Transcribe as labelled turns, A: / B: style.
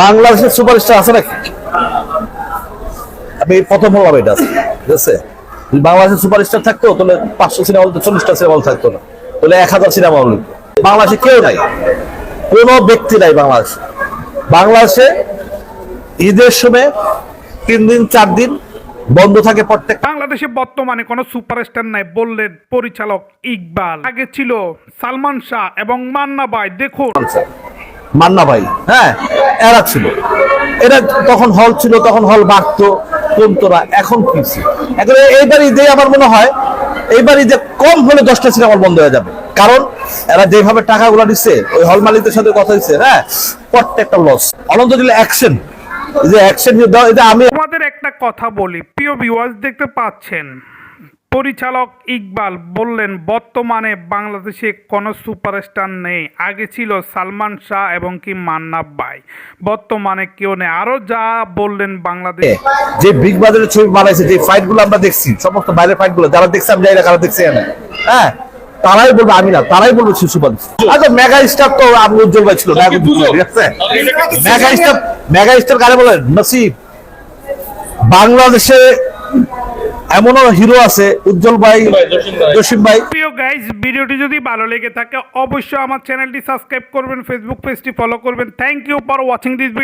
A: বাংলাদেশের সুপারস্টার আছে নাকি? আমি প্রথম বললাম এটা ঠিক আছে? বাংলাদেশের সুপারস্টার থাকতো তাহলে পাঁচশো সিনেমা হল চল্লিশটা সিনেমা হল থাকতো না। তাহলে এক হাজার সিনেমা হল। বাংলাদেশে কেউ নাই কোনো ব্যক্তি নাই বাংলাদেশে। বাংলাদেশে ঈদের সময় তিন দিন চার দিন বন্ধ থাকে প্রত্যেক
B: বাংলাদেশে বর্তমানে কোনো সুপারস্টার নাই বললেন পরিচালক ইকবাল। আগে ছিল সালমান শাহ এবং মান্না ভাই। দেখুন।
A: মান্না ভাই। হ্যাঁ এরা ছিল। এরা তখন হল ছিল, তখন হল বাড়তো কমতো না এখন কি হচ্ছে? এখন এইবার ঈদে আমার মনে হয় এইবার ঈদে কম হলে দশটা সিনেমা বন্ধ হয়ে যাবে। কারণ এরা যেভাবে টাকাগুলো দিচ্ছে ওই হল মালিকদের সাথে কথা দিচ্ছে হ্যাঁ প্রত্যেকটা লস অনন্ত দিলে অ্যাকশন যে অ্যাকশন আমি
B: তোমাদের একটা কথা বলি, প্রিয় ভিউয়ার্স দেখতে পাচ্ছেন। পরিচালক ইকবাল বললেন, বর্তমানে বাংলাদেশে কোনো সুপারস্টার নেই। আগে ছিল সালমান শাহ এবং কি মান্না ভাই। বর্তমানে কেউ নেই। আরও যা বললেন বাংলাদেশ
A: যে বিগ বাজারের ছবি বানাইছে, যে ফাইটগুলো আমরা দেখছি, সমস্ত বাইরের ফাইটগুলো, যারা দেখছি আমি না কারা দেখছি হ্যাঁ তারাই বলব, আমি না, তারাই বলব বাদ আচ্ছা মেগা স্টার তো আমি উজ্জ্বল ভাই ছিল মেগা স্টার মেগা স্টার কারে বলে? নসিব। বাংলাদেশে এমনও হিরো আছে উজ্জ্বল ভাই জসিম ভাই।
B: প্রিয় গাইজ ভিডিওটি যদি ভালো লেগে থাকে অবশ্যই আমার চ্যানেলটি সাবস্ক্রাইব করবেন ফেসবুক পেজটি ফলো করবেন। Thank you for watching this video